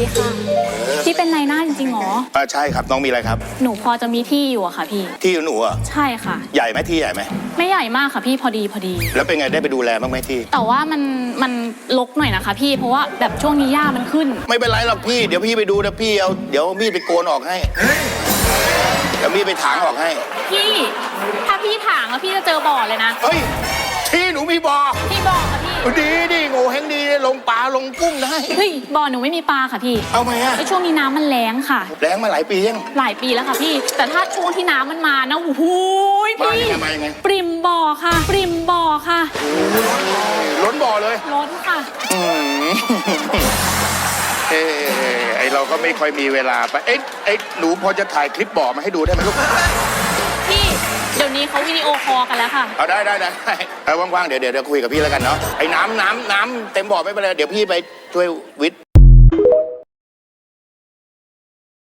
ดีค่ะพี่เป็นนายหน้าจริงๆเหรอเออใช่ครับน้องมีอะไรครับ หนูพอจะมีที่อยู่อะค่ะพี่ ที่หนูอะใช่ค่ะ ใหญ่ไหมที่ใหญ่ไหมไม่ใหญ่มากค่ะพี่พอดีพอดี แล้วเป็นไงได้ไปดูแลบ้างไหมที่ แต่ว่ามันมันลกหน่อยนะคะพี่เพราะว่าแบบช่วงนี้หญ้ามันขึ้น ไม่เป็นไรหรอกพี่เดี๋ยวพี่ไปดูนะพี่เอาเดี๋ยวมีดไปโกนออกให้เดี๋ยวมีดไปถางออกให้ พี่ ถ้าพี่ถางแล้วพี่จะเจอบ่อเลยนะ เฮ้ย ที่หนูมีบ่อพี่บ่อค่ะพี่ ดีดีโง่เฮงดีลงปลาลงกุ้งได้ เฮ้ยบ่อหนูไม่มีปลาค่ะพี่เอาไหมอะไอช่วงนี้น้ำมันแรงค่ะ แรงมาหลายปียัง หลายปีแล้วค่ะพี่ แต่ถ้าช่วงที่น้ำมันมานะโอ้โหมาพี่ยังไงมายังไง ปริมบ่อค่ะ ปริมบ่อค่ะ ล้นบ่อเลยล้นค่ะ อืมเอ้ไอเราก็ไม่ค่อยมีเวลาไปเอ๊ะไอ้หนูพอจะถ่ายคลิปบ่อมาให้ดูได้ไหมลูกพี่เดี๋ยว นี้เขาวิดีโอคอลกันแล้วค่ะ เอาได้ได้ได้เอาว่างๆเดี๋ยวเดี๋ยวเดี๋ยวคุยกับพี่แล้วกันเนาะไอ้น้ำน้ำน้ำเต็มบ่อไม่เป็นไรเดี๋ยวพี่ไปช่วยวิทย์